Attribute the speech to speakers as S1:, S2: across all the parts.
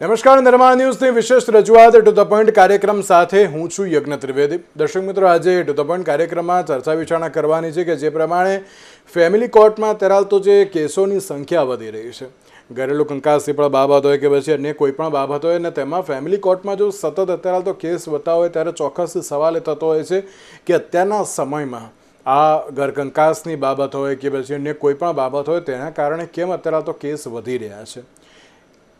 S1: નમસ્કાર, નિર્માણ ન્યૂઝની વિશેષ રજૂઆત ટુ ધ પોઈન્ટ કાર્યક્રમ સાથે હું છું યજ્ઞ ત્રિવેદી. દર્શક મિત્રો, આજે ટુ ધ પોઈન્ટ કાર્યક્રમમાં ચર્ચા વિચારણા કરવાની છે કે જે પ્રમાણે ફેમિલી કોર્ટમાં તેરાલતો જે કેસોની સંખ્યા વધી રહી છે. ઘરેલું કંકાસની પણ બાબત હોય કે પછી અન્ય કોઈ પણ બાબત હોય અને તેમાં ફેમિલી કોર્ટમાં જો સતત અત્યારે તો કેસ વધતા હોય ત્યારે ચોક્કસ સવાલ એ થતો હોય છે કે અત્યારના સમયમાં આ ઘરકંકાસની બાબત હોય કે પછી અન્ય કોઈ પણ બાબત હોય તેના કારણે કેમ અત્યારે તો કેસ વધી રહ્યા છે.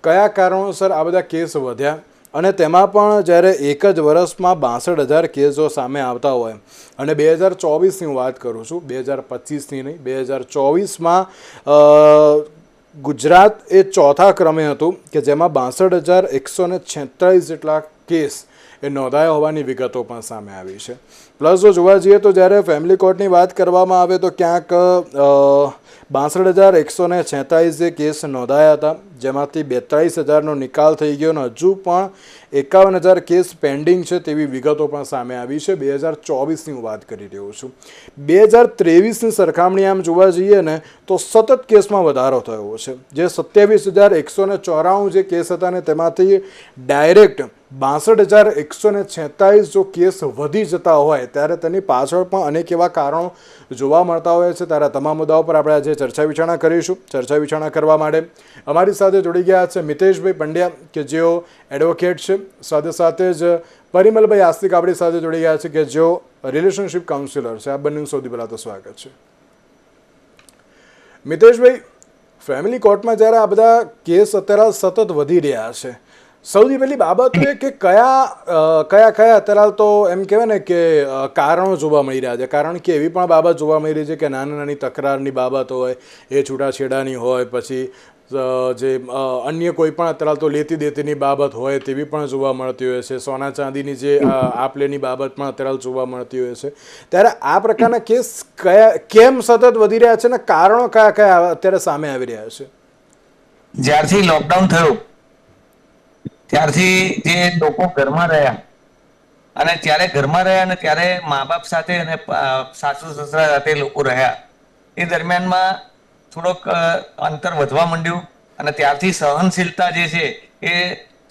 S1: કયા કારણોસર આ બધા કેસ વધ્યા? અને તેમાં પણ જ્યારે એક જ વર્ષમાં બાસઠ હજાર કેસો સામે આવતા હોય. અને બે હજાર ચોવીસની હું વાત કરું છું, બે હજાર પચીસની નહીં, બે હજાર ચોવીસમાં ગુજરાત એ ચોથા ક્રમે હતું કે જેમાં બાસઠ હજાર એકસો ને છેતાલીસ જેટલા કેસ એ નોંધાયા હોવાની વિગતો પણ સામે આવી છે. પ્લસ જો જોવા જઈએ તો જ્યારે ફેમિલી કોર્ટની વાત કરવામાં આવે તો ક્યાંક બાસઠ હજાર એકસો ને છેતાલીસ જે કેસ નોંધાયા હતા, જેમાંથી બેતાળીસ હજારનો નિકાલ થઈ ગયો અને હજુ પણ એકાવન હજાર કેસ પેન્ડિંગ છે તેવી વિગતો પણ સામે આવી છે. બે હજાર ચોવીસની હું વાત કરી રહ્યો છું. બે હજાર ત્રેવીસની સરખામણી આમ જોવા જઈએ ને, તો સતત કેસમાં વધારો થયો છે. જે સત્યાવીસ હજાર એકસો ને ચોરાણું જે કેસ હતા ને, તેમાંથી ડાયરેક્ટ બાસઠ હજાર એકસો ને છેતાલીસ જો કેસ વધી જતા હોય ત્યારે તેની પાછળ પણ અનેક એવા કારણો જોવા મળતા હોય છે. ત્યારે તમામ મુદ્દાઓ પર આપણે આજે ચર્ચા વિચારણા કરીશું. ચર્ચા વિચારણા કરવા માટે અમારી સાથે જોડી ગયા છે મિતેશભાઈ પંડ્યા, કે જેઓ એડવોકેટ છે. સાથે સાથે જ પરિમલભાઈ આસ્તિક આપણી સાથે જોડી ગયા છે, કે જેઓ રિલેશનશિપ કાઉન્સિલર છે. આ બંનેનું સૌથી પહેલાં તો સ્વાગત છે. મિતેશભાઈ ફેમિલી કોર્ટમાં જ્યારે આ બધા કેસ અત્યારે સતત વધી રહ્યા છે સૌથી પહેલી બાબત એ કે કયા કયા કયા અત્યારે તો એમ કહેવાય ને કે કારણો જોવા મળી રહ્યા છે. કારણ કે એવી પણ બાબત જોવા મળી રહી છે કે નાની નાની તકરારની બાબત હોય, એ છૂટાછેડાની હોય, પછી જે અન્ય કોઈ પણ અત્યારે તો લેતી દેતીની બાબત હોય તેવી પણ જોવા મળતી હોય છે. સોના ચાંદીની જે આપલેની આપ લેની બાબત પણ અત્યારે જોવા મળતી હોય છે. ત્યારે આ પ્રકારના કેસ કયા, કેમ સતત વધી રહ્યા છે ને કારણો કયા કયા અત્યારે સામે આવી રહ્યા છે?
S2: જ્યારથી લોકડાઉન થયું ત્યારથી જે લોકો ઘરમાં રહ્યા અને ત્યારે ઘરમાં રહ્યા અને ત્યારે મા બાપ સાથે અને સાસુ, સસરા સાથે લોકો રહ્યા, એ દરમિયાનમાં થોડોક અંતર વધવા માંડ્યું અને ત્યારથી સહનશીલતા જે છે એ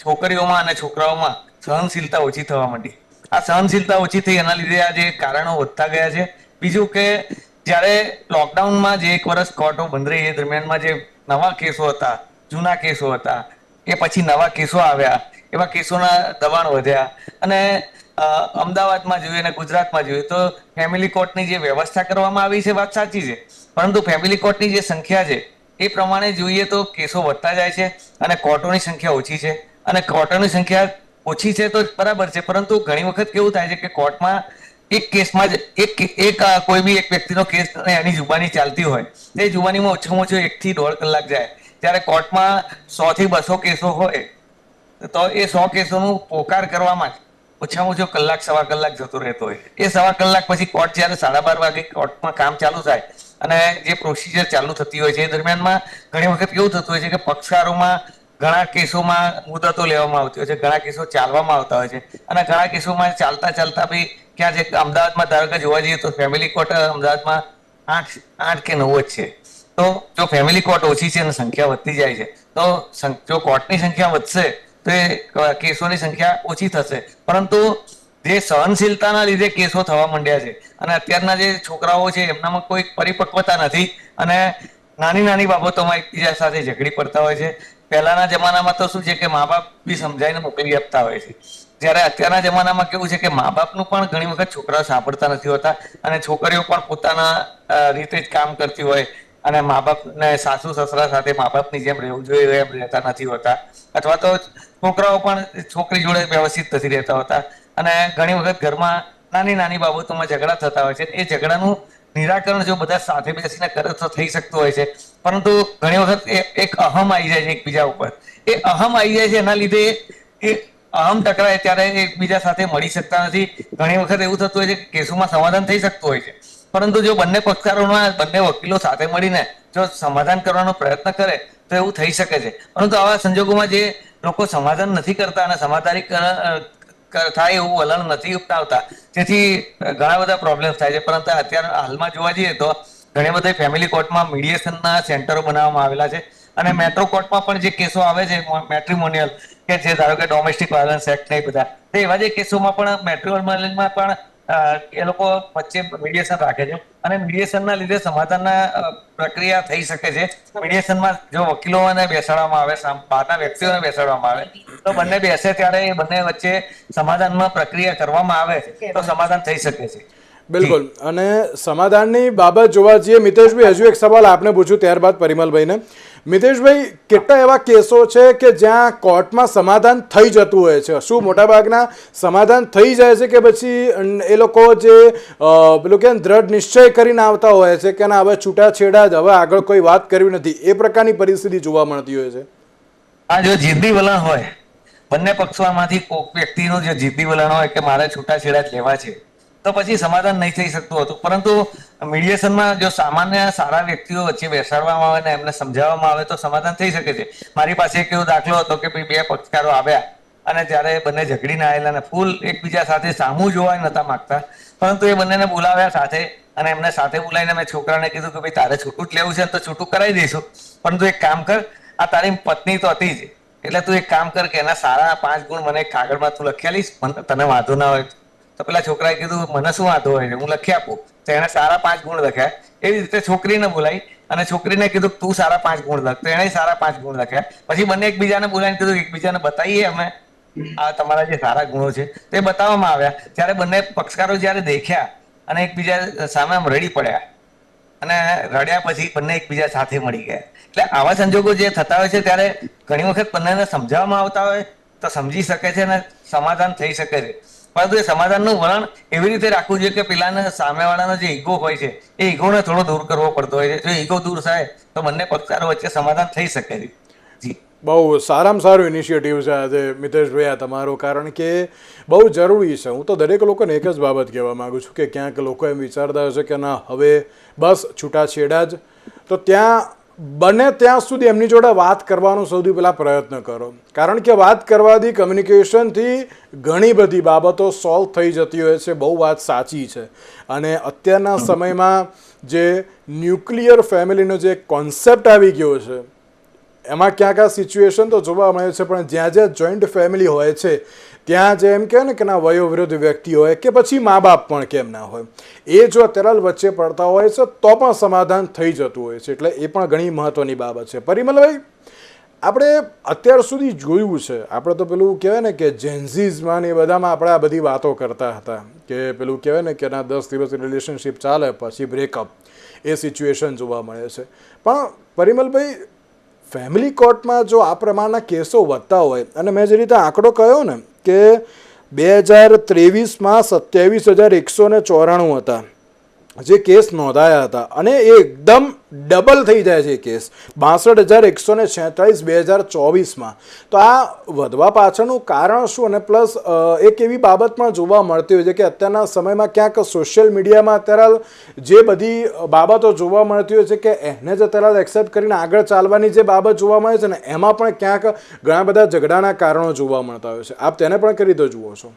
S2: છોકરીઓમાં અને છોકરાઓમાં સહનશીલતા ઓછી થવા માંડી. આ સહનશીલતા ઓછી થઈ એના લીધે આ જે કારણો વધતા ગયા છે. બીજું કે જ્યારે લોકડાઉનમાં જે એક વર્ષ કોર્ટો બંધ રહી એ દરમિયાનમાં જે નવા કેસો હતા, જૂના કેસો હતા એ પછી નવા કેસો આવ્યા. એવા કેસોના દબાણ વધ્યા. અને અમદાવાદમાં જોઈએ અને ગુજરાતમાં જોઈએ તો ફેમિલી કોર્ટની જે વ્યવસ્થા કરવામાં આવી છે, વાત સાચી છે. પરંતુ ફેમિલી કોર્ટની જે સંખ્યા છે, એ પ્રમાણે જોઈએ તો કેસો વધતા જાય છે અને કોર્ટોની સંખ્યા ઓછી છે. અને કોર્ટોની સંખ્યા ઓછી છે તો બરાબર છે, પરંતુ ઘણી વખત કેવું થાય છે કે કોર્ટમાં એક કેસમાં જ, એક એક, કોઈ બી એક વ્યક્તિનો કેસ એની જુબાની ચાલતી હોય. તે જુબાનીમાં ઓછામાં ઓછો એકથી દોઢ કલાક જાય. ત્યારે કોર્ટમાં સો થી બસો કેસો હોય, તો એ સો કેસોનું પોકાર કરવામાં ઓછામાં ઓછો કલાક, સવા કલાક જતો રહેતો હોય. એ સવા કલાક પછી કોર્ટ જ્યારે સાડા બાર વાગે કોર્ટમાં કામ ચાલુ થાય અને જે પ્રોસિજર ચાલુ થતી હોય છે, એ દરમિયાનમાં ઘણી વખત કેવું થતું હોય છે કે પક્ષકારોમાં ઘણા કેસોમાં મુદતો લેવામાં આવતી હોય છે, ઘણા કેસો ચાલવામાં આવતા હોય છે. અને ઘણા કેસોમાં ચાલતા ચાલતા બી ક્યાં છે અમદાવાદમાં ધારો કે જોવા જઈએ તો ફેમિલી કોર્ટ અમદાવાદમાં આઠ આઠ કે નવ જ છે. તો જો ફેમિલી કોર્ટ ઓછી છે અને સંખ્યા વધતી જાય છે, તો જો કોર્ટની સંખ્યા વધશે, તો એ કેસોની સંખ્યા ઓછી થશે. પરંતુ જે સહનશીલતાના લીધે કેસો થવા માંડ્યા છે અને અત્યારના જે છોકરાઓ છે, એમનામાં કોઈ પરિપક્વતા નથી અને નાની નાની બાબતોમાં એકબીજા સાથે ઝઘડી પડતા હોય છે. પહેલાના જમાનામાં તો શું છે કે મા બાપ બી સમજાવીને મોકલી આપતા હોય છે. જ્યારે અત્યારના જમાનામાં કેવું છે કે મા બાપનું પણ ઘણી વખત છોકરાઓ સાંભળતા નથી હોતા અને છોકરીઓ પણ પોતાના રીતે જ કામ કરતી હોય અને મા બાપને સાસુ, સસરા સાથે મા બાપની જેમ રહેવું જોઈએ, એમ રહેતા નથી હોતા. અથવા તો છોકરાઓ પણ છોકરી જોડે વ્યવસ્થિત નથી રહેતા હોતા. અને ઘણી વખત ઘરમાં નાની નાની બાબતોમાં ઝઘડા થતા હોય છે. એ ઝઘડાનું નિરાકરણ જો બધા સાથે બેસીને કરે તો થઈ શકતું હોય છે. પરંતુ ઘણી વખત એક અહમ આવી જાય છે એકબીજા ઉપર. એ અહમ આવી જાય છે એના લીધે એ અહમ ટકરાય ત્યારે એકબીજા સાથે મળી શકતા નથી. ઘણી વખત એવું થતું હોય છે કે કેસોમાં સમાધાન થઈ શકતું હોય છે. પરંતુ જો બંને પક્ષકારોના બંને વકીલો સાથે મળીને જો સમાધાન કરવાનો પ્રયત્ન કરે, તો એવું થઈ શકે છે. પરંતુ આવા સંજોગોમાં જે લોકો સમાધાન નથી કરતા અને સમાધાનિક થાય એવું વલણ નથી ઉપનાવતા તેથી ઘણા બધા પ્રોબ્લેમ્સ થાય છે. પરંતુ અત્યારે હાલમાં જોવા જઈએ તો ઘણી બધી ફેમિલી કોર્ટમાં મીડિયેશનના સેન્ટરો બનાવવામાં આવેલા છે. અને મેટ્રો કોર્ટમાં પણ જે કેસો આવે છે મેટ્રિમોનિયલ કે જે ધારો કે ડોમેસ્ટિક વાયલન્સ એક્ટ ને બધા, તો એવા જે કેસોમાં પણ મેટ્રિમોનિયલમાં પણ એ લોકો વચ્ચે મીડિયેશન રાખે છે. અને મીડિયેશનના લીધે સમાધાનના પ્રક્રિયા થઈ શકે છે. મીડિયેશનમાં જો વકીલોને બેસાડવામાં આવે બહારના વ્યક્તિઓને બેસાડવામાં આવે, તો બંને બેસે ત્યારે એ બંને વચ્ચે સમાધાનમાં પ્રક્રિયા કરવામાં આવે તો સમાધાન થઈ શકે છે.
S1: બિલકુલ. અને સમાધાનની બાબત જોવા જઈએ, મિતેશભાઈ, હજુ એક સવાલ આપને પૂછું ત્યારબાદ પરિમલભાઈને. મિતેશભાઈ, કેટલા એવા કેસો છે કે જ્યાં કોર્ટમાં સમાધાન થઈ જતું હોય છે? શું મોટાભાગના સમાધાન થઈ જાય છે કે પછી એ લોકો જે પેલું કે દ્રઢ નિશ્ચય કરીને આવતા હોય છે કે ના, હવે છૂટાછેડા જ, હવે આગળ કોઈ વાત કરવી નથી. એ પ્રકારની પરિસ્થિતિ જોવા મળતી હોય છે.
S2: આ જો જિદ્દી વલણ હોય, બંને પક્ષોમાંથી કોક વ્યક્તિનું જે જિદ્દી વલણ હોય કે મારે છૂટાછેડા જ લેવા છે તો પછી સમાધાન નહીં થઈ શકતું હતું. પરંતુ મીડિયેશનમાં જો સામાન્ય સારા વ્યક્તિઓ વચ્ચે બેસાડવામાં આવે ને એમને સમજાવવામાં આવે તો સમાધાન થઈ શકે છે. મારી પાસે એક એવો દાખલો હતો કે ભાઈ બે પક્ષકારો આવ્યા અને ત્યારે બંને ઝઘડીને આવેલા અને ફૂલ એકબીજા સાથે સામું જોવા નતા માગતા, પરંતુ એ બંનેને બોલાવ્યા સાથે અને એમને સાથે બોલાવીને મેં છોકરાને કીધું કે ભાઈ તારે છૂટું જ લેવું છે તો છૂટું કરાવી દઈશું પરંતુ એક કામ કર, આ તારી પત્ની તો હતી જ. એટલે તું એક કામ કર કે એના સારા પાંચ ગુણ મને કાગળમાં તું લખી આલીશ તને વાંધો ના હોય તો પેલા છોકરાએ કીધું, મને શું વાંધો હોય છે હું લખી આપું. તો એણે સારા પાંચ ગુણ લખ્યા. એવી રીતે છોકરીને બોલાવી અને છોકરીને કીધું તું સારા પાંચ ગુણ લખ. તો એણે સારા પાંચ ગુણ લખ્યા. પછી બંને એકબીજાને બોલાવીને કીધું એકબીજાને બતાવીએ અમે આ તમારા જે સારા ગુણો છે. તે બતાવવામાં આવ્યા. ત્યારે બંને પક્ષકારો જ્યારે દેખ્યા અને એકબીજા સામે આમ રડી પડ્યા અને રડ્યા પછી બંને એકબીજા સાથે મળી ગયા. એટલે આવા સંજોગો જે થતા હોય છે, ત્યારે ઘણી વખત બંનેને સમજાવવામાં આવતા હોય તો સમજી શકે છે અને સમાધાન થઈ શકે છે. પરંતુ એ સમાધાનનું વલણ એવી રીતે રાખવું જોઈએ કે પેલાને સામેવાળાનો જે ઈગો હોય છે, એ ઈગોને થોડો દૂર કરવો પડતો હોય છે. જો ઈગો દૂર થાય, તો બંને પક્ષકારો વચ્ચે સમાધાન થઈ શકે છે. જી.
S1: બહુ સારામાં સારું ઇનિશિયેટિવ છે આજે મિતેશભાઈ, આ તમારો. કારણ કે બહુ જરૂરી છે. હું તો દરેક લોકોને એક જ બાબત કહેવા માગું છું કે ક્યાંક લોકો એમ વિચારતા હશે કે ના, હવે બસ છૂટાછેડા જ. તો ત્યાં બને ત્યાં સુધી એમની જોડે વાત કરવાનો સૌથી પહેલાં પ્રયત્ન કરો. કારણ કે વાત કરવાથી કમ્યુનિકેશનથી ઘણી બધી બાબતો સોલ્વ થઈ જતી હોય છે. બહુ વાત સાચી છે. અને અત્યારના સમયમાં જે ન્યુક્લિયર ફેમિલીનો જે કોન્સેપ્ટ આવી ગયો છે એમાં ક્યાંક આ સિચ્યુએશન તો જોવા મળે છે, પણ જ્યાં જ્યાં જોઈન્ટ ફેમિલી હોય છે, ત્યાં જે એમ કહે ને કે ના વયોવૃદ્ધ વ્યક્તિ હોય કે પછી મા બાપ પણ કેમ ના હોય. એ જો અત્યારે વચ્ચે પડતા હોય છે, તો પણ સમાધાન થઈ જતું હોય છે, એટલે એ પણ ઘણી મહત્વની બાબત છે. પરિમલભાઈ, આપણે અત્યાર સુધી જોયું છે, આપણે તો પેલું કહેવાય ને કે જેન્ઝીઝમાં ને એ બધામાં આપણે આ બધી વાતો કરતા હતા, કે પેલું કહેવાય ને કે ના દસ દિવસ રિલેશનશિપ ચાલે, પછી બ્રેકઅપ એ સિચ્યુએશન જોવા મળે છે. પણ પરિમલભાઈ ફેમિલી કોર્ટમાં જો આ પ્રમાણના કેસો વધતા હોય, અને મેં જે રીતે આંકડો કહ્યો ને, કે બે હજાર ત્રેવીસમાં સત્યાવીસ હજાર એકસો ને ચોરાણું હતા. જે કેસ નોંધાયા હતા અને એ એકદમ ડબલ થઈ જાય છે કેસ. બાસઠ હજાર એકસો ને છેતાળીસ બે હજાર ચોવીસમાં. તો આ વધવા પાછળનું કારણ શું અને પ્લસ એક એવી બાબત પણ જોવા મળતી હોય છે કે અત્યારના સમયમાં ક્યાંક સોશિયલ મીડિયામાં અત્યારે જે બધી બાબતો જોવા મળતી હોય છે કે એને જ અત્યારે એક્સેપ્ટ કરીને આગળ ચાલવાની જે બાબત જોવા મળે છે ને એમાં પણ ક્યાંક ઘણા બધા ઝઘડાના કારણો જોવા મળતા હોય છે. આપ તેને પણ કરી દો જુઓ છો.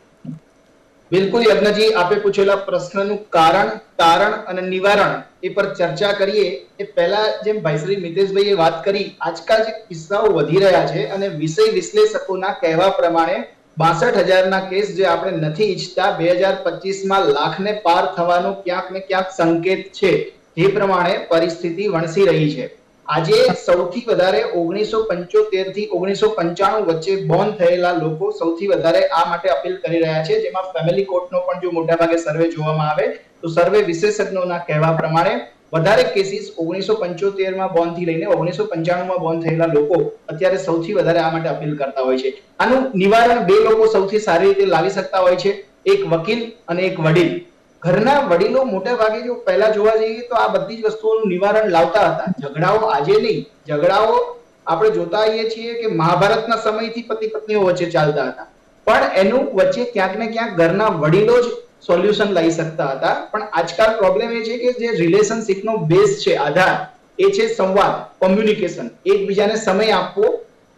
S3: બિલકુલ યજ્ઞજી, આપે પૂછેલા પ્રશ્નનું કારણ, તારણ અને નિવારણ એ પર ચર્ચા કરીએ એ પહેલા જેમ ભાઈશ્રી મિતેશભાઈએ વાત કરી, આજકાલ જે કિસ્સાઓ વધી રહ્યા છે અને વિષય વિશ્લેષકોના કહેવા પ્રમાણે બાસઠ હજારના કેસ જે આપણે નથી ઈચ્છતા, બે હજાર પચીસમાં લાખને પાર થવાનો ક્યાંક ને ક્યાંક સંકેત છે. જે પ્રમાણે પરિસ્થિતિ વણસી રહી છે. આજે સૌથી વધારે ઓગણીસો પંચોતેરથી ઓગણીસો પંચાણું વચ્ચે બોર્ન થયેલા લોકો સૌથી વધારે આ માટે અપીલ કરી રહ્યા છે. જેમાં ફેમિલી કોર્ટનો પણ જો મોટાભાગે સર્વે જોવામાં આવે, તો સર્વે વિશેષજ્ઞોના કહેવા પ્રમાણે વધારે કેસીસ ઓગણીસો પંચોતેરમાં બોર્નથી લઈને ઓગણીસો પંચાણું માં બોર્ન થયેલા લોકો અત્યારે સૌથી વધારે આ માટે અપીલ કરતા હોય છે. આનું નિવારણ બે લોકો સૌથી સારી રીતે લાવી શકતા હોય છે. એક વકીલ અને એક વડીલ. ઘરના વડીલો મોટા ભાગે જો પહેલા જોવા જઈએ તો આ બધી જ વસ્તુઓનું નિવારણ લાવતા હતા. ઝઘડાઓ આજે નહીં. ઝઘડાઓ આપણે જોતા આવીએ છીએ કે મહાભારતના સમયથી પતિ પત્નીઓ વચ્ચે ચાલતા હતા. પણ એનું વચ્ચે ક્યાંક ને ક્યાંક ઘરના વડીલો જ સોલ્યુશન લાવી શકતા હતા. પણ આજકાલ પ્રોબ્લેમ એ છે કે જે રિલેશનશિપનો બેઝ છે, આધાર, એ છે સંવાદ કોમ્યુનિકેશન એકબીજાને સમય આપવો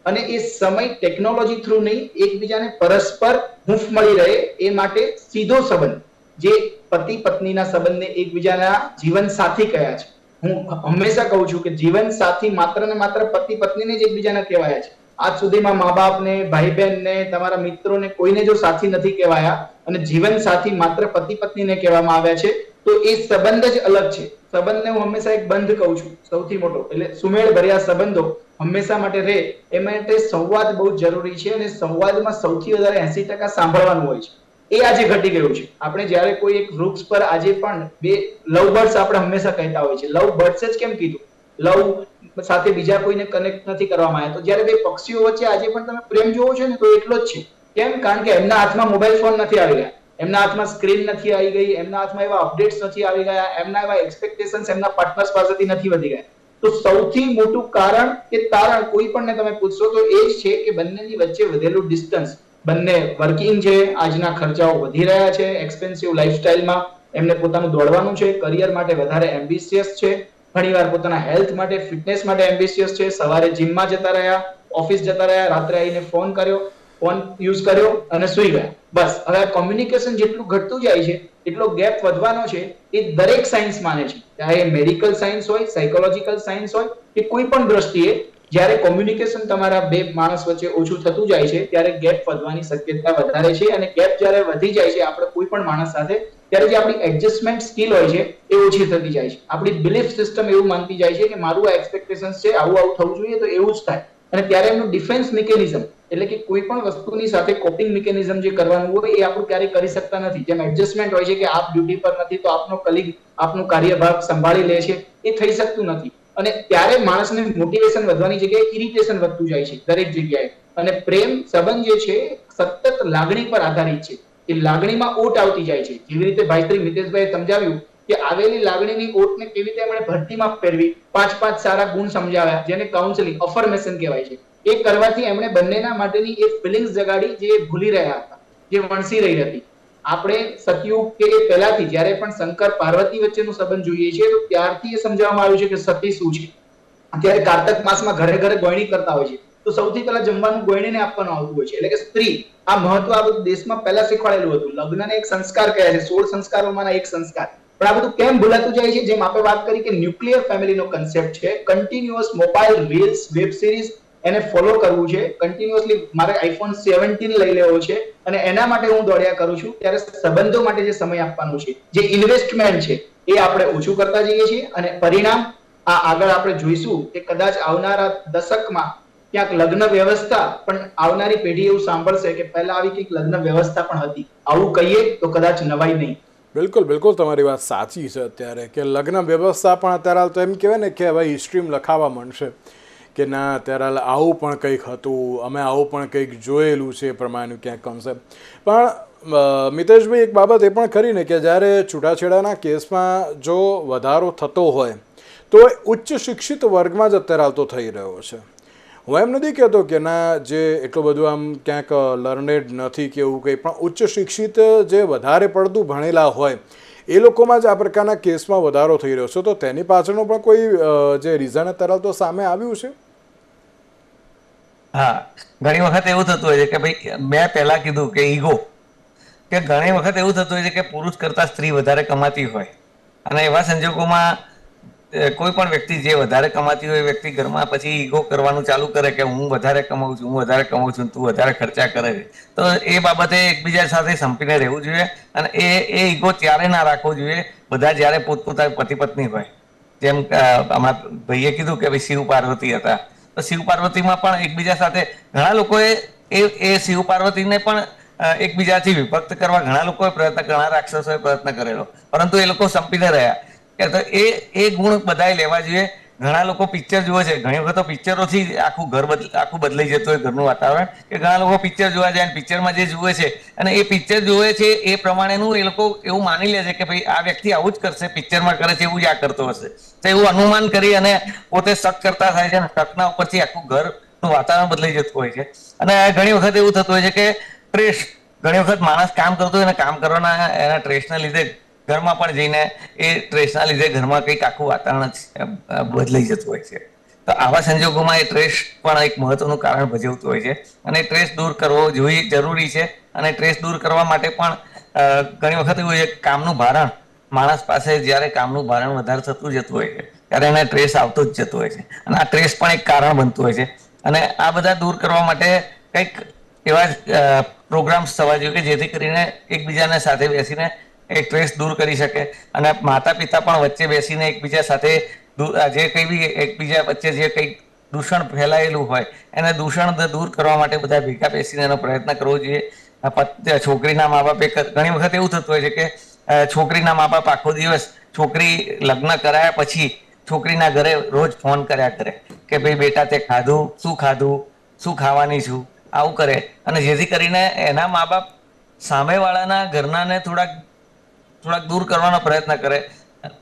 S3: અને એ સમય ટેકનોલોજી થ્રુ નહીં, એકબીજાને પરસ્પર હૂંફ મળી રહે એ માટે સીધો સંબંધ. જે પતિ પત્નીના સંબંધને એકબીજાના જીવન સાથી કયા છે? હું હંમેશા કહું છું કે જીવન સાથી માત્ર ને માત્ર પતિ પત્નીને જ એકબીજાના કહેવાયા છે. આજ સુધીમાં મા બાપને, ભાઈ બહેનને, તમારા મિત્રોને કોઈને જો સાથી નથી કહેવાયા અને જીવન સાથી માત્ર પતિ પત્નીને કહેવામાં આવ્યા છે, તો એ સંબંધ જ અલગ છે. સંબંધને હું હંમેશા એક બંધ કહું છું, સૌથી મોટો. એટલે સુમેળ ભર્યા સંબંધો હંમેશા માટે રહે. એ માટે સંવાદ બહુ જરૂરી છે અને સંવાદમાં સૌથી વધારે એસી ટકા સાંભળવાનું હોય છે. એ આજે ઘટી ગયું છે. આપણે જ્યારે કોઈ એક વૃક્ષ પર આજે પણ બે લવ બર્ડ્સ આપણે હંમેશા કહેતા હોય છે. લવ બર્ડ્સ જ કેમ કીધું? લવ સાથે બીજા કોઈને કનેક્ટ નથી કરવામાં આવ્યા. તો જ્યારે બે પક્ષીઓ વચ્ચે આજે પણ તમે પ્રેમ જોવો છો ને, તો એટલો જ છે. કેમ? કારણ કે એમના હાથમાં મોબાઈલ ફોન નથી આવી ગયા એમના હાથમાં સ્ક્રીન નથી આવી ગઈ. એમના હાથમાં એવા અપડેટ્સ નથી આવી ગયા. એમના એવા એક્સપેક્ટેશન્સ એમના પાર્ટનર્સ પાસેથી નથી વધી ગયા. તો સૌથી મોટું કારણ કે તારણ કોઈ પણ તમે પૂછશો તો એ જ છે કે બંનેની વચ્ચે વધેલું ડિસ્ટન્સ બંને વર્કિંગ છે, આજના ખર્ચાઓ વધી રહ્યા છે એક્સપેન્સિવ લાઇફસ્ટાઇલમાં એમને પોતાનું દોડવાનું છે કરિયર માટે વધારે એમ્બિશિયસ છે, ઘણીવાર પોતાના હેલ્થ માટે ફિટનેસ માટે એમ્બિશિયસ છે, સવારે જીમમાં જતા રહ્યા ઓફિસ જતા રહ્યા, રાત્રે આવીને ફોન કર્યો ફોન યુઝ કર્યો અને સુઈ ગયા. બસ, હવે કોમ્યુનિકેશન જેટલું ઘટતું જાય છે, એટલો ગેપ વધવાનો છે, એ દરેક સાયન્સ માને છે. ચાહે મેડિકલ સાયન્સ હોય સાયકોલોજીકલ સાયન્સ હોય, કે કોઈ પણ દ્રષ્ટિએ જ્યારે કોમ્યુનિકેશન તમારા બે માણસ વચ્ચે ઓછું થતું જાય છે, ત્યારે ગેપ વધવાની શક્યતા વધારે છે અને ગેપ જ્યારે વધી જાય છે આપણે કોઈ પણ માણસ સાથે, ત્યારે જે આપણી એડજસ્ટમેન્ટ સ્કિલ હોય છે એ ઓછી થતી જાય છે. આપણી બિલીફ સિસ્ટમ એવું માનતી જાય છે કે મારું આ એક્સપેક્ટેશન છે, આવું આવું થવું જોઈએ તો એવું જ થાય. અને ત્યારે એમનું ડિફેન્સ મિકેનિઝમ એટલે કે કોઈ પણ વસ્તુની સાથે કોપિંગ મિકેનિઝમ જે કરવાનું હોય એ આપણું ક્યારેય કરી શકતા નથી. જેમ એડજસ્ટમેન્ટ હોય છે કે આપ ડ્યુટી પર નથી તો આપનો કલીગ આપનું કાર્યભાર સંભાળી લે છે, એ થઈ શકતું નથી. અને ત્યારે માણસને મોટિવેશન વધવાની જગ્યાએ ઇરિટેશન વધતું જાય છે દરેક જગ્યાએ. અને પ્રેમ સંબંધ જે છે, સતત લાગણી પર આધારિત છે. એ લાગણીમાં ઓટ આવતી જાય છે. જેવી રીતે ભાઈશ્રી મિતેશભાઈએ સમજાવ્યું કે આવેલી લાગણીની ઓટને કેવી રીતે એમણે ભરતીમાં ફેરવી, પાંચ પાંચ સારા ગુણ સમજાવ્યા, જેને કાઉન્સેલિંગ અફર્મેશન કહેવાય છે. એ કરવાથી એમણે બંનેના માટેની એ ફિલિંગ્સ જગાડી જે ભૂલી રહ્યા હતા, જે વણસી રહી હતી. આપણે સતયુગ કે પહેલાથી જ્યારે પણ શંકર પાર્વતી વચ્ચેનો સંબંધ જોઈએ છે તો ત્યારથી એ સમજાવવામાં આવ્યું છે કે સતી શું છે. અત્યારે કાર્તક માસમાં ઘરે ઘરે ગોયણી કરતા હોય છે. તો સૌથી પહેલા જમવાનું ગોયણીને આપવાનું આવતું હોય છે. એટલે કે સ્ત્રી, આ મહત્વ આ બધું દેશમાં પહેલા શીખવાડેલું હતું. લગ્નને એક સંસ્કાર કહે છે, સોળ સંસ્કારોમાંના એક સંસ્કાર. પણ આ બધું કેમ ભૂલાતું જાય છે? જેમ આપણે વાત કરી કે ન્યુક્લિયર ફેમિલીનો કન્સેપ્ટ છે continuous mobile reels web series એને ફોલો કરવું છે. કન્ટિન્યુઅસલી મારે આઈફોન સેવન્ટીન લઈ લેવો છે અને એના માટે હું દોડ્યા કરું છું. ત્યારે સંબંધો માટે જે સમય આપવાનો છે, જે ઇન્વેસ્ટમેન્ટ છે, એ આપણે ઓછું કરતા જઈએ છીએ અને પરિણામ આ આગળ આપણે જોઈશું કે કદાચ આવનારા દશકમાં ક્યાંક લગ્ન વ્યવસ્થા પણ આવનારી પેઢી એવું સાંભળશે કે પહેલા આવી કંઈક લગ્ન વ્યવસ્થા પણ હતી. આવું કહીએ તો કદાચ નવાઈ નહીં.
S1: બિલકુલ બિલકુલ તમારી વાત સાચી છે અત્યારે કે લગ્ન વ્યવસ્થા પણ અત્યારે તો એમ કહેવાય ને કે હવે હિસ્ટ્રીમ લખાવા માંડશે કે ના, અત્યારે આવું પણ કંઈક હતું, અમે આવું પણ કંઈક જોયેલું છે એ પ્રમાણેનું ક્યાંક કોન્સેપ્ટ પણ મિતેશભાઈ, એક બાબત એ પણ ખરી ને કે જ્યારે છૂટાછેડાના કેસમાં જો વધારો થતો હોય, તો એ ઉચ્ચ શિક્ષિત વર્ગમાં જ અત્યારે આવતો થઈ રહ્યો છે. હું એમ નથી કહેતો કે ના, જે એટલું બધું આમ ક્યાંક લર્નેડ નથી કે એવું કંઈ, પણ ઉચ્ચ શિક્ષિત જે વધારે પડતું ભણેલા હોય એ લોકોમાં જ આ પ્રકારના કેસમાં વધારો થઈ રહ્યો છે. તો તેની પાછળનો પણ કોઈ જે રીઝન અત્યારે તો સામે આવ્યું છે?
S2: હા. ઘણી વખત એવું થતું હોય છે કે ભાઈ, મેં પહેલા કીધું કે ઈગો. કે ઘણી વખત એવું થતું હોય છે કે પુરુષ કરતા સ્ત્રી વધારે કમાતી હોય. અને એવા સંજોગોમાં કોઈ પણ વ્યક્તિ જે વધારે કમાતી હોય એ વ્યક્તિ ઘરમાં પછી ઈગો કરવાનું ચાલુ કરે કે હું વધારે કમાઉં છું, હું વધારે કમાઉં છું, તું વધારે ખર્ચા કરે. છે તો એ બાબતે એકબીજા સાથે સંપીને રહેવું જોઈએ અને એ એ ઈગો ત્યારે ના રાખવો જોઈએ બધા જ્યારે પોતપોતાની પતિ પત્ની હોય. જેમ અમારા ભાઈએ કીધું કે ભાઈ શિવ પાર્વતી હતા. તો શિવ પાર્વતીમાં પણ એકબીજા સાથે ઘણા લોકોએ એ એ શિવ પાર્વતીને પણ એકબીજાથી વિભક્ત કરવા ઘણા લોકોએ પ્રયત્ન, ઘણા રાક્ષસોએ પ્રયત્ન કરેલો. પરંતુ એ લોકો સંપીને રહ્યા. કે તો એ એ ગુણ બધાએ લેવા જોઈએ. ઘણા લોકો પિક્ચર જુએ છે. ઘણી વખત પિક્ચરોથી આખું ઘર આખું બદલાઈ જતું હોય ઘરનું વાતાવરણ. કે ઘણા લોકો પિક્ચર જોવા જાય અને પિક્ચરમાં જે જુએ છે, અને એ પિક્ચર જુએ છે એ પ્રમાણેનું એ લોકો એવું માની લે છે કે ભાઈ આ વ્યક્તિ આવું જ કરશે પિક્ચરમાં કરે છે, એવું જ આ કરતો હશે. તો એવું અનુમાન કરી અને પોતે શક કરતા થાય છે અને શકના ઉપરથી આખું ઘરનું વાતાવરણ બદલાઈ જતું હોય છે. અને ઘણી વખત એવું થતું હોય છે કે ટ્રેસ ઘણી વખત માણસ કામ કરતો હોય અને કામ કરવાના એના ટ્રેસના લીધે ઘરમાં પણ જઈને એ ટ્રેસના લીધે ઘરમાં કંઈક આખું વાતાવરણ બદલાઈ જતું હોય છે. તો આવા સંજોગોમાં એ ટ્રેસ પણ એક મહત્વનું કારણ ભજવતું હોય છે. અને ટ્રેસ દૂર કરવો જોઈએ જરૂરી છે. અને ટ્રેસ દૂર કરવા માટે પણ ઘણી વખત એવું છે કામનું ભારણ માણસ પાસે જ્યારે કામનું ભારણ વધારે થતું જતું હોય છે, ત્યારે એને ટ્રેસ આવતો જ જતો હોય છે. અને આ ટ્રેસ પણ એક કારણ બનતું હોય છે. અને આ બધા દૂર કરવા માટે કંઈક એવા પ્રોગ્રામ્સ થવા જોઈએ કે જેથી કરીને એકબીજાને સાથે બેસીને એ ટ્રેસ દૂર કરી શકે. અને માતા પિતા પણ વચ્ચે બેસીને એકબીજા સાથે જે કંઈ બી એકબીજા વચ્ચે જે કંઈક દૂષણ ફેલાયેલું હોય, એને દૂષણ દૂર કરવા માટે બધા ભેગા બેસીને એનો પ્રયત્ન કરવો જોઈએ. છોકરીના મા બાપે ઘણી વખત એવું થતું હોય છે કે છોકરીના મા બાપ આખો દિવસ છોકરી લગ્ન કરાયા પછી છોકરીના ઘરે રોજ ફોન કર્યા કરે કે ભાઈ બેટા તે ખાધું, શું ખાધું, શું ખાવાની છું, આવું કરે. અને જેથી કરીને એના મા બાપ સામેવાળાના ઘરનાને થોડાક થોડાક દૂર કરવાનો પ્રયત્ન કરે.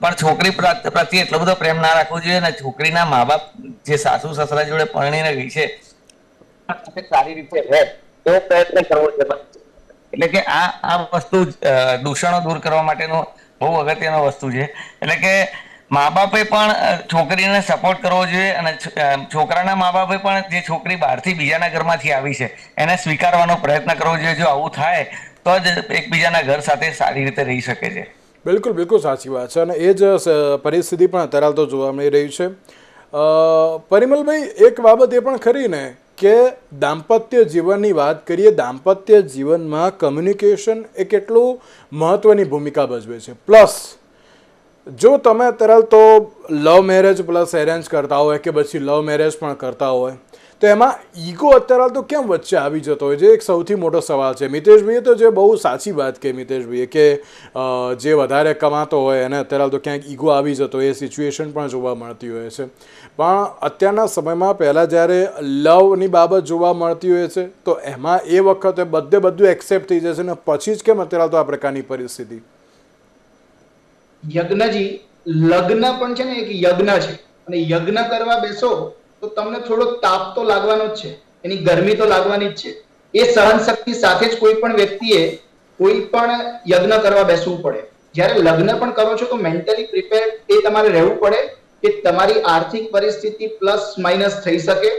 S2: પણ છોકરી પ્રત્યે એટલો બધો પ્રેમ ના રાખવો જોઈએ અને છોકરીના મા બાપ જે સાસુ સસરા જોડે પરણીને ગઈ છે. સારી રીતે રહે. એવો પ્રયત્ન કરવો છે એટલે કે આ આ વસ્તુ દૂષણો દૂર કરવા માટેનો બહુ અગત્યનો વસ્તુ છે. એટલે કે મા બાપે પણ છોકરીને સપોર્ટ કરવો જોઈએ અને છોકરાના મા બાપે પણ જે છોકરી બહારથી બીજાના ઘરમાંથી આવી છે એને સ્વીકારવાનો પ્રયત્ન કરવો જોઈએ. જો આવું થાય તો જ એકબીજાના ઘર સાથે સારી રીતે રહી શકે છે.
S1: બિલકુલ બિલકુલ સાચી વાત છે. અને એ જ પરિસ્થિતિ પણ અત્યારે તો જોવા મળી રહી છે. પરિમલભાઈ, એક બાબત એ પણ ખરી ને કે દાંપત્ય જીવનની વાત કરીએ, દાંપત્ય જીવનમાં કમ્યુનિકેશન એ કેટલું મહત્વની ભૂમિકા ભજવે છે. પ્લસ જો તમે અત્યારે તો લવ મેરેજ પ્લસ એરેન્જ કરતા હોય કે પછી લવ મેરેજ પણ કરતા હોય તો એમાં ઈગો અત્યારે તો કેમ વચ્ચે આવી જતો હોય છે? એક સૌથી મોટો સવાલ છે. મિતેશભાઈએ તો જે બહુ સાચી વાત કહી મિતેશભાઈએ કે જે વધારે કમાતો હોય એને અત્યારે તો ક્યાંક ઈગો આવી જતો હોય, એ સિચ્યુએશન પણ જોવા મળતી હોય છે. પણ અત્યારના સમયમાં પહેલાં જ્યારે લવની બાબત જોવા મળતી હોય છે, તો એમાં એ વખતે બધે બધું એક્સેપ્ટ થઈ જશે ને પછી જ કેમ અત્યારે તો આ પ્રકારની પરિસ્થિતિ?
S3: યજ્ઞજી, લગ્ન પણ છે ને એક યજ્ઞ છે. અને યજ્ઞ કરવા બેસો તો તમને થોડો તાપ તો લાગવાનો જ છે. એની ગરમી તો લાગવાની જ છે. એ સહન શક્તિ સાથે જ કોઈ પણ વ્યક્તિએ કોઈ પણ યજ્ઞ કરવા બેસવું પડે. જ્યારે લગ્ન પણ કરો છો તો મેન્ટલી પ્રિપેર એ તમારે રહેવું પડે કે તમારી આર્થિક પરિસ્થિતિ પ્લસ માઇનસ થઈ શકે.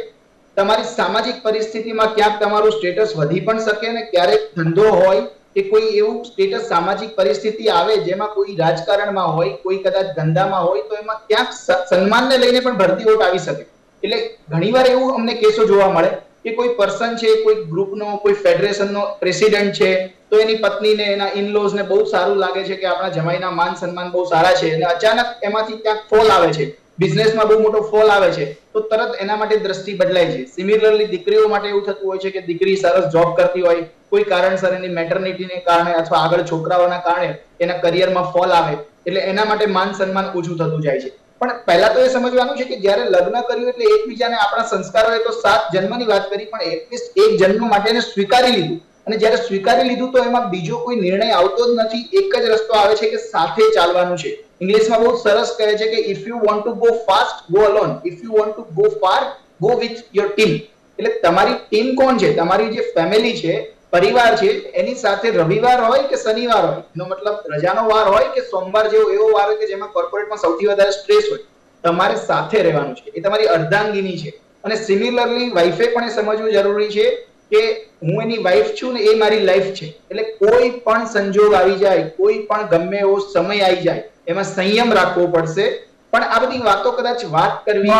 S3: તમારી સામાજિક પરિસ્થિતિમાં ક્યાંક તમારું સ્ટેટસ વધી પણ શકે અને ક્યારેક ધંધો હોય કે કોઈ એવું સ્ટેટસ સામાજિક પરિસ્થિતિ આવે જેમાં કોઈ રાજકારણમાં હોય, કોઈ કદાચ ધંધામાં હોય તો એમાં ક્યાંક સન્માનને લઈને પણ ભરતી વોટ આવી શકે. એટલે ઘણીવાર એવું અમને કેસો જોવા મળે કે કોઈ પર્સન છે, કોઈ ગ્રુપનો કોઈ ફેડરેશનનો પ્રેસિડેન્ટ છે, તો એની પત્નીને, એના ઇનલોઝ ને બહુ સારું લાગે છે કે આપણા જમાઈના માન સન્માન બહુ સારા છે અને અચાનક એમાંથી ક્યાંક ફોલ આવે છે. બિઝનેસમાં બહુ મોટો ફોલ આવે છે. તો તરત એના માટે દ્રષ્ટિ બદલાય છે. સિમિલરલી દીકરીઓ માટે એવું થતું હોય છે કે દીકરી સરસ જોબ કરતી હોય, કોઈ કારણસર એની મેટર્નિટીને કારણે અથવા આગળ છોકરાઓના કારણે એના કરિયરમાં ફોલ આવે, એટલે એના માટે માન સન્માન ઓછું થતું જાય છે. પણ પહેલા તો એ સમજવાનું છે કે જ્યારે લગ્ન કર્યું એટલે એકબીજાને આપણા સંસ્કારોએ તો સાત જન્મની વાત કરી, પણ એટલીસ્ટ એક જન્મ માટે એને સ્વીકારી લીધું. અને જ્યારે સ્વીકારી લીધું તો એમાં બીજો કોઈ નિર્ણય આવતો જ નથી. એક જ રસ્તો આવે છે કે સાથે ચાલવાનું છે. ઇંગ્લિશમાં બહુ સરસ કહે છે કે if you want to go fast go alone if you want to go far go with your team એટલે તમારી ટીમ કોણ છે? તમારી જે ફેમિલી છે પરિવાર છે એની સાથે રવિવાર હોય કે શનિવાર હોય એનો મતલબ રજાનો વાર હોય કે સોમવાર જેવો એવો વાર હોય કે જેમાં કોર્પોરેટમાં સૌથી વધારે સ્ટ્રેસ હોય તમારે સાથે રહેવાનું છે. એ તમારી અર્ધાંગીની છે. અને સિમિલરલી વાઈફે પણ એ સમજવું જરૂરી છે કે હું એની વાઈફ છું ને એ મારી લાઈફ છે. એટલે કોઈ પણ સંજોગ આવી જાય કોઈ પણ ગમે એવો સમય આવી જાય એમાં સંયમ રાખવો પડશે. પણ આ બધી વાતો કદાચ વાત કરવી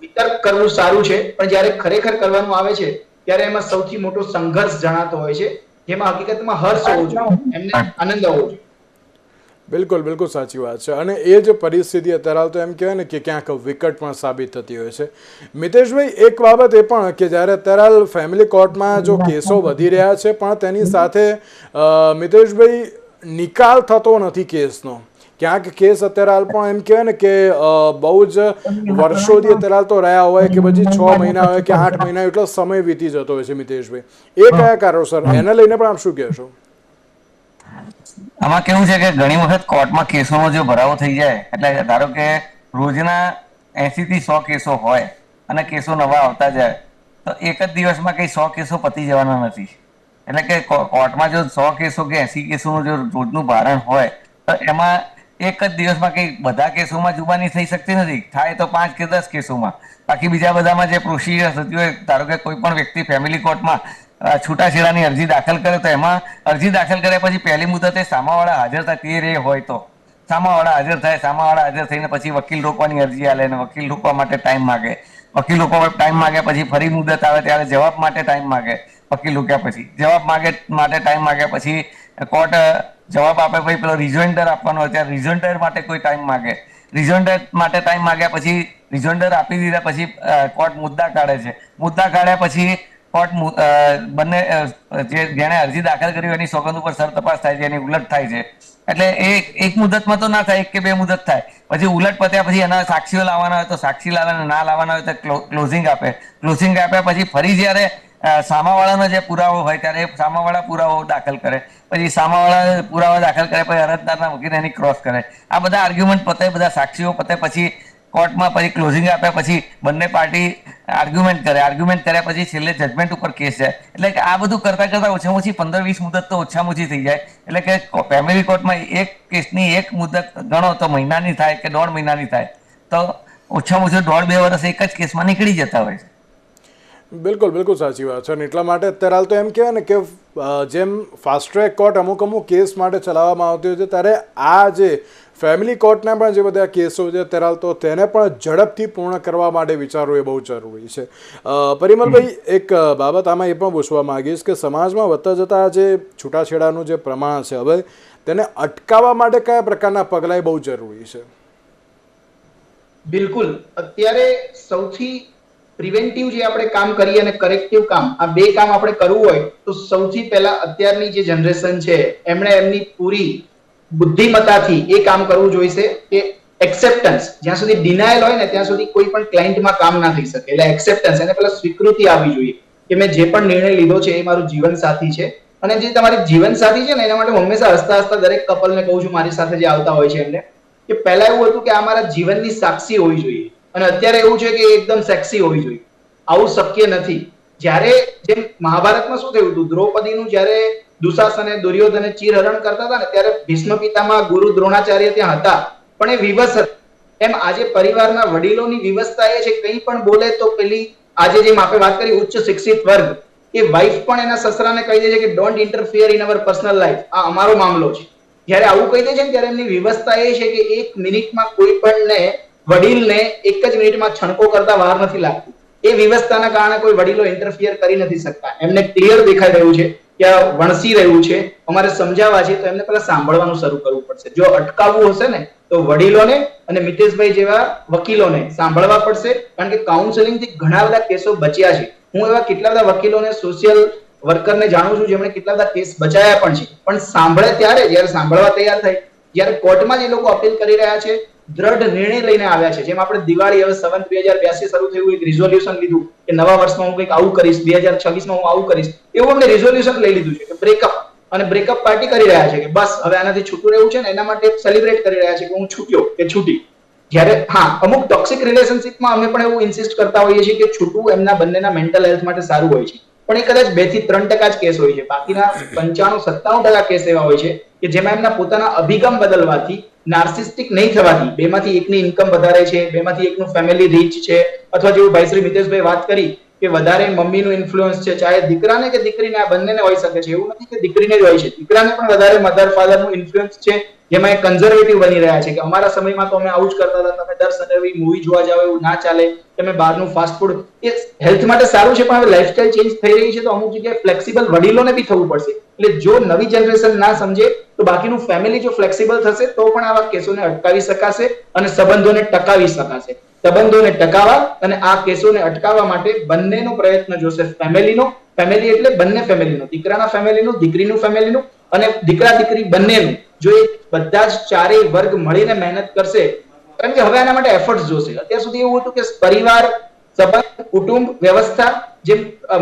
S3: વિતર્ક કરવું સારું છે. પણ જ્યારે ખરેખર કરવાનું આવે છે ત્યારે એમાં સૌથી મોટો સંઘર્ષ જણાતો હોય છે. જેમાં હકીકતમાં હર્ષ હોવો જોઈએ, એમને આનંદ હોવો જોઈએ.
S1: બિલકુલ બિલકુલ સાચી વાત છે. અને એ જ પરિસ્થિતિ અત્યારે હાલ તો એમ કહેવાય ને કે ક્યાંક વિકટ પણ સાબિત થતી હોય છે. મિતેશભાઈ, એક બાબત એ પણ કે જ્યારે અત્યારે હાલ ફેમિલી કોર્ટમાં જો કેસો વધી રહ્યા છે, પણ તેની સાથે મિતેશભાઈ, નિકાલ થતો નથી કેસનો. ક્યાંક કેસ અત્યારે હાલ પણ એમ કહેવાય ને કે બહુ જ વર્ષોથી અત્યારે હાલ તો રહ્યા હોય કે પછી છ મહિના હોય કે આઠ મહિના એટલો સમય વીતી જતો હોય છે મિતેશભાઈ. એ કયા કારણોસર એને લઈને પણ આપ શું કહેશો?
S2: આમાં કેવું છે કે ઘણી વખત કોર્ટમાં કેસોનો જો ભરાવો થઈ જાય એટલે ધારો કે રોજના એસી થી સો કેસો હોય અને કેસો નવા આવતા જાય તો એક જ દિવસમાં કઈ સો કેસો પતી જવાના નથી. એટલે કે કો- કોર્ટમાં જો સો કેસો કે એસી કેસોનું જો રોજનું ભારણ હોય તો એમાં એક જ દિવસમાં કઈ બધા કેસોમાં જુબાની થઈ શકતી નથી. થાય તો પાંચ કે દસ કેસોમાં. બાકી બીજા બધામાં જે પ્રોસિજર થતી હોય ધારો કે કોઈ પણ વ્યક્તિ ફેમિલી કોર્ટમાં છૂટાછેડાની અરજી દાખલ કરે તો એમાં અરજી દાખલ કર્યા પછી પહેલી મુદતે સામાવાળા હાજર થાય, તે રે હોય તો. સામાવાળા હાજર થાય, સામાવાળા હાજર થઈને પછી વકીલ રોકવાની અરજી આલે ને વકીલ રોકવા માટે ટાઈમ માગે. વકીલ રોકવા ટાઈમ માગે પછી ફરી મુદત આવે ત્યારે જવાબ માટે ટાઈમ માગે વકીલ રોક્યા પછી. જવાબ માગે, માટે ટાઈમ માગે પછી કોર્ટ જવાબ આપે પછી પેલો રિઝોઇન્ડર આપવાનો હોય ત્યારે રિઝોઇન્ડર માટે કોઈ ટાઈમ માગે. રિઝોઇન્ડર માટે ટાઈમ માગ્યા પછી રિઝોઇન્ડર આપી દીધા પછી કોર્ટ મુદ્દા કાઢે છે. મુદ્દા કાઢ્યા પછી કોર્ટ બંને જે જેણે અરજી દાખલ કરી એની સોગંદ ઉપર સર તપાસ થાય છે, એની ઉલટ થાય છે. એટલે એ એક મુદતમાં તો ના થાય, એક કે બે મુદત થાય. પછી ઉલટ પત્યા પછી એના સાક્ષીઓ લાવવાના હોય તો સાક્ષી લાવે ના લાવવાના હોય તો ક્લોઝિંગ આપે. ક્લોઝિંગ આપ્યા પછી ફરી જ્યારે સામાવાળાનો જે પુરાવો હોય ત્યારે એ સામાવાળા પુરાવો દાખલ કરે. પછી સામાવાળા પુરાવા દાખલ કરે, પછી અરજદારના વકીલ એની ક્રોસ કરે. આ બધા આર્ગ્યુમેન્ટ પતે, બધા સાક્ષીઓ પતે, પછી કોર્ટમાં પછી ક્લોઝિંગ આપે, પછી બંને પાર્ટી આર્ગ્યુમેન્ટ કરે. આર્ગ્યુમેન્ટ કર્યા પછી છેલ્લે જજમેન્ટ ઉપર કેસ જાય. એટલે કે આ બધું કરતાં કરતાં ઓછામાં ઓછી પંદર વીસ મુદત તો ઓછામાં ઓછી થઈ જાય. એટલે કે ફેમિલી કોર્ટમાં એક કેસની એક મુદત ગણો તો મહિનાની થાય કે દોઢ મહિનાની થાય. તો ઓછામાં ઓછું દોઢ બે વર્ષ એક જ કેસમાં નીકળી જતા હોય છે.
S1: બિલકુલ બિલકુલ સાચી વાત છે. અને એટલા માટે અત્યારે હાલ તો એમ કહેવાય ને કે જેમ ફાસ્ટ ટ્રેક કોર્ટ અમુક અમુક કેસ માટે ચલાવવામાં આવતી હોય છે, ત્યારે આ જે ફેમિલી કોર્ટના પણ જે બધા કેસો છે, અત્યારે હાલ તો તેને પણ ઝડપથી પૂર્ણ કરવા માટે વિચારવું એ બહુ જરૂરી છે. પરિમલભાઈ, એક બાબત આમાં એ પણ પૂછવા માંગીશ કે સમાજમાં વધતા જતા જે છૂટાછેડાનું જે પ્રમાણ છે, હવે તેને અટકાવવા માટે કયા પ્રકારના પગલાં એ બહુ જરૂરી છે?
S3: બિલકુલ. અત્યારે સૌથી પ્રિવેન્ટિવ જે આપણે કામ કરીએ અને કરેક્ટિવ કામ, આ બે કામ આપણે કરવું હોય તો સૌથી પહેલા અત્યારની જે જનરેશન છે, એમણે એમની પૂરી બુદ્ધિમત્તાથી એ કામ કરવું જોઈશે કે એક્સેપ્ટન્સ જ્યાં સુધી ડિનાયલ હોય ને ત્યાં સુધી કોઈ પણ ક્લાયન્ટમાં કામ ના થઈ શકે. એટલે એક્સેપ્ટન્સ એને પહેલા સ્વીકૃતિ આવવી જોઈએ કે મેં જે પણ નિર્ણય લીધો છે એ મારું જીવન સાથી છે. અને જે તમારી જીવન સાથી છે ને એના માટે હંમેશા હસતા હસતા દરેક કપલને કહું છું, મારી સાથે જે આવતા હોય છે એમને, કે પહેલા એવું હતું કે આ મારા જીવનની સાક્ષી હોવી જોઈએ. અને અત્યારે એવું છે કે એકદમ સેક્સી હોવી જોઈએ. આવું શક્ય નથી. જ્યારે જેમ મહાભારતમાં શું થયું હતું? દ્રૌપદીનું જ્યારે દુશાસને દુર્યોધને ચીરહરણ કરતા હતા ને, ત્યારે ભીષ્મ પિતામાં ગુરુ દ્રોણાચાર્ય ત્યાં હતા. પણ એ વિવશ એમ આજે પરિવારના વડીલોની વિવસ્થા એ છે, કંઈ પણ બોલે તો પેલી આજે જેમ આપણે વાત કરી, ઉચ્ચ શિક્ષિત વર્ગ, એ વાઇફ પણ એના સસરાને કહી દે છે કે don't interfere in our personal life આ અમારો મામલો છે. જ્યારે આવું કહી દે છે ને, ત્યારે એમની વ્યવસ્થા એ છે કે એક મિનિટમાં કોઈ પણને વડીલને એક જ મિનિટમાં છણકો કરતા વાર નથી લાગતું. એ વિવસ્થાના કારણે કોઈ વડીલો ઇન્ટરફિયર કરી નથી શકતા. એમને ક્લિયર દેખાઈ રહ્યું છે કે વણસી રહ્યું છે. અમારે સમજાવવા છે તો એમને પહેલા સાંભળવાનું શરૂ કરવું પડશે. જો અટકાવવું હશે ને, તો વડીલોને અને મિતેશભાઈ જેવા વકીલોને સાંભળવા પડશે. કારણ કે કાઉન્સેલિંગથી ઘણા બધા કેસો બચ્યા છે. હું એવા કેટલા બધા વકીલોને સોશિયલ વર્કરને જાણું છું જેમણે કેટલા બધા કેસ બચાયા પણ છે. પણ સાંભળે ત્યારે, જ્યારે સાંભળવા તૈયાર થાય, જ્યારે કોર્ટમાં જે લોકો અપીલ કરી રહ્યા છે દ્રઢ નિર્ણય લઈને આવ્યા છે. જેમ આપણે દિવાળી હવે સંવત બે હજાર બ્યાસી શરૂ થયું એક રિઝોલ્યુશન લીધું કે નવા વર્ષમાં હું કંઈક આવું કરીશ, બે હજાર છવ્વીસમાં હું આવું કરીશ, એવું અમને રિઝોલ્યુશન લઈ લીધું છે કે બ્રેકઅપ અને બ્રેકઅપ પાર્ટી કરી રહ્યા છે કે બસ, હવે આનાથી છૂટું રહેવું છે ને એના માટે સેલિબ્રેટ કરી રહ્યા છે કે હું છૂટ્યો, કે છૂટી. જ્યારે, હા, અમુક ટોક્સિક રિલેશનશિપમાં અમે પણ એવું ઇન્સિસ્ટ કરતા હોઈએ છીએ કે છૂટવું એમના બંનેના મેન્ટલ હેલ્થ માટે સારું હોય છે. પણ એ કદાચ બેથી ત્રણ ટકા જ કેસ હોય છે. બાકીના પંચાણું, સત્તાણું ટકા કેસ એવા હોય છે કે જેમાં એમના પોતાના અભિગમ બદલવાથી નાર્સિસ્ટિક નહીં થવાથી, બેમાંથી એકની ઇન્કમ વધારે છે, બેમાંથી એકનું ફેમિલી રીચ છે, અથવા જેવું ભાઈ શ્રી મિતેશભાઈ વાત કરી કે વધારે મમ્મીનું ઇન્ફ્લુઅન્સ છે, ચાહે દીકરાને કે દીકરીને, આ બંનેને હોઈ શકે છે. એવું નથી કે દીકરીને જ હોય છે. દીકરાને પણ વધારે મધર ફાધરનું ઇન્ફ્લુઅન્સ છે, જેમાં એ કન્ઝર્વેટિવ બની રહ્યા છે કે અમારા સમયમાં તો અમે આવું જ કરતા હતા, તમે દર સન્ડે મૂવી જોવા જાવ એવું ના ચાલે. તમે બહારનું ફાસ્ટ ફૂડ એ હેલ્થ માટે સારું છે, પણ હવે લાઈફસ્ટાઈલ ચેન્જ થઈ રહી છે, તો અમુક જગ્યાએ ફ્લેક્સિબલ વડીલોને બી થવું પડશે. એટલે જો નવી જનરેશન ના સમજે, તો બાકીનું ફેમિલી જો ફ્લેક્સિબલ થશે, તો પણ આવા કેસોને અટકાવી શકાશે અને સંબંધોને ટકાવી શકાશે. સંબંધોને ટકાવવા અને આ કેસોને અટકાવવા માટે બંનેનો પ્રયત્ન જોશે ફેમિલીનો. ફેમિલી એટલે બંને ફેમિલીનો. દીકરાના ફેમિલીનું, દીકરીનું ફેમિલીનું અને દીકરા દીકરી બંનેનું. જો એ બધા જ ચારેય વર્ગ મળીને મહેનત કરશે કારણ કે હવે આના માટે એફર્ટ્સ જોશે. અત્યાર સુધી એવું હતું કે પરિવાર, સંબંધ, કુટુંબ, વ્યવસ્થા જે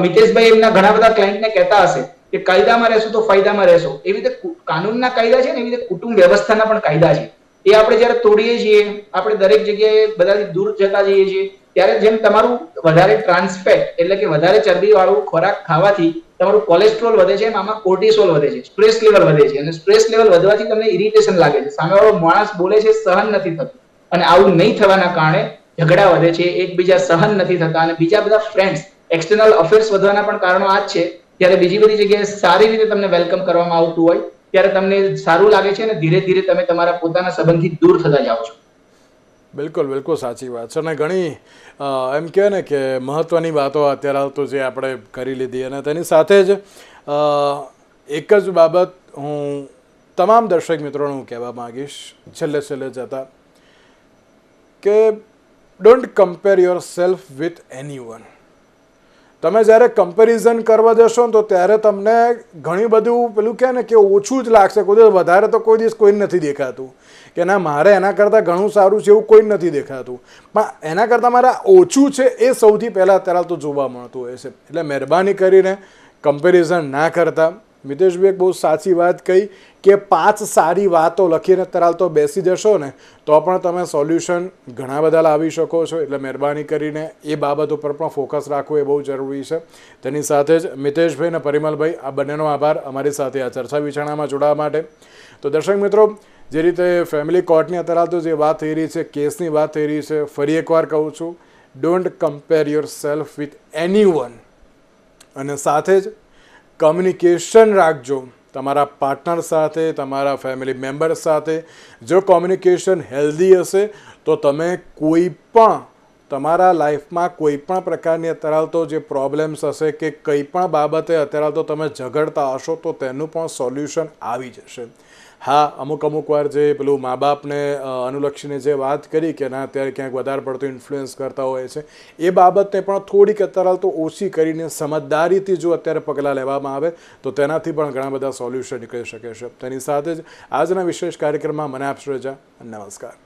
S3: મિતેશભાઈ એમના ઘણા બધા ક્લાયન્ટને કહેતા હશે કે કાયદામાં રહેશો તો ફાયદામાં રહેશો. એવી રીતે કાનૂનના કાયદા છે ને, એવી રીતે કુટુંબ વ્યવસ્થાના પણ કાયદા છે. એ આપણે જ્યારે તોડીએ છીએ, આપણે દરેક જગ્યાએ બધાથી દૂર જતા જઈએ છીએ, ત્યારે જેમ તમારું વધારે ટ્રાન્સફેટ એટલે કે વધારે ચરબી વાળું ખોરાક ખાવાથી તમારું કોલેસ્ટ્રોલ વધે છે આમાં કોર્ટિસોલ વધે છે સ્ટ્રેસ લેવલ વધે છે. અને સ્ટ્રેસ લેવલ વધવાથી તમને ઇરિટેશન લાગે છે. સામેવાળો માણસ બોલે છે, સહન નથી થતું. અને આવું નહીં થવાના કારણે ઝઘડા વધે છે, એકબીજા સહન નથી થતા અને બીજા બધા ફ્રેન્ડ્સ એક્સટર્નલ અફેર્સ વધવાના પણ કારણો આ જ છે. ત્યારે બીજી બધી જગ્યાએ સારી રીતે તમને વેલકમ કરવામાં આવતું હોય ત્યારે તમને સારું લાગે છે અને ધીરે ધીરે તમે તમારા પોતાના સંબંધથી દૂર થતા જાઓ છો.
S1: બિલકુલ બિલકુલ સાચી વાત છે. અને ઘણી એમ કહે ને કે મહત્ત્વની વાતો અત્યારે તો જે આપણે કરી લીધી અને તેની સાથે જ એક જ બાબત હું તમામ દર્શક મિત્રોને હું કહેવા માગીશ, છેલ્લે છેલ્લે જતા, કે don't compare yourself with anyone તમે જ્યારે કમ્પેરિઝન કરવા જશો ને તો ત્યારે તમને ઘણી બધું પેલું કહે ને કે ઓછું જ લાગશે. કોઈ દિવસ વધારે તો કોઈ દિવસ કોઈ નથી દેખાતું. કે ના, મારે એના કરતાં ઘણું સારું છે એવું કોઈ નથી દેખાતું. પણ એના કરતાં મારે ઓછું છે એ સૌથી પહેલાં અત્યારે તો જોવા મળતું હોય છે. એટલે મહેરબાની કરીને કમ્પેરિઝન ના કરતા. મિતેશભાઈ બહુ સાચી વાત કહી કે પાંચ સારી વાતો લખીને તરાલ તો બેસી જશો ને, તો પણ તમે સોલ્યુશન ઘણા બધા લાવી શકો છો. એટલે મહેરબાની કરીને એ બાબત ઉપર પણ ફોકસ રાખવું એ બહુ જરૂરી છે. તેની સાથે જ મિતેશભાઈ અને પરિમલભાઈ, આ બંનેનો આભાર. અમારી સાથે આ ચર્ચા વિચારણામાં જોડાવા માટે. તો દર્શક મિત્રો, જે રીતે ફેમિલી કોર્ટની અત્યારે તો જે વાત થઈ રહી છે કેસની વાત થઈ રહી છે, ફરી એકવાર કહું છું don't compare yourself with anyone અને સાથે જ કમ્યુનિકેશન રાખજો. તમારા પાર્ટનર સાથે, તમારા ફેમિલી મેમ્બર સાથે. જો કોમ્યુનિકેશન હેલ્ધી હશે, તો તમે કોઈ પણ, તમારા લાઈફમાં કોઈ પણ પ્રકારની અત્યારે તો જે પ્રોબ્લેમ્સ હશે કે કંઈ પણ બાબતે અત્યારે તો તમે ઝઘડતા હશો, તો તેનું પણ સોલ્યુશન આવી જશે. હા, અમુક અમુક વાર જે પેલું મા બાપને અનુલક્ષીને જે વાત કરી કે ના, અત્યારે ક્યાંક વધારે પડતું ઇન્ફ્લુઅન્સ કરતા હોય છે, એ બાબતને પણ થોડીક અત્યારે તો ઓછી કરીને સમજદારીથી જો અત્યારે પગલાં લેવામાં આવે, તો તેનાથી પણ ઘણા બધા સોલ્યુશન નીકળી શકે છે. તેની સાથે જ આજના વિશેષ કાર્યક્રમમાં મને આપશો રજા નમસ્કાર.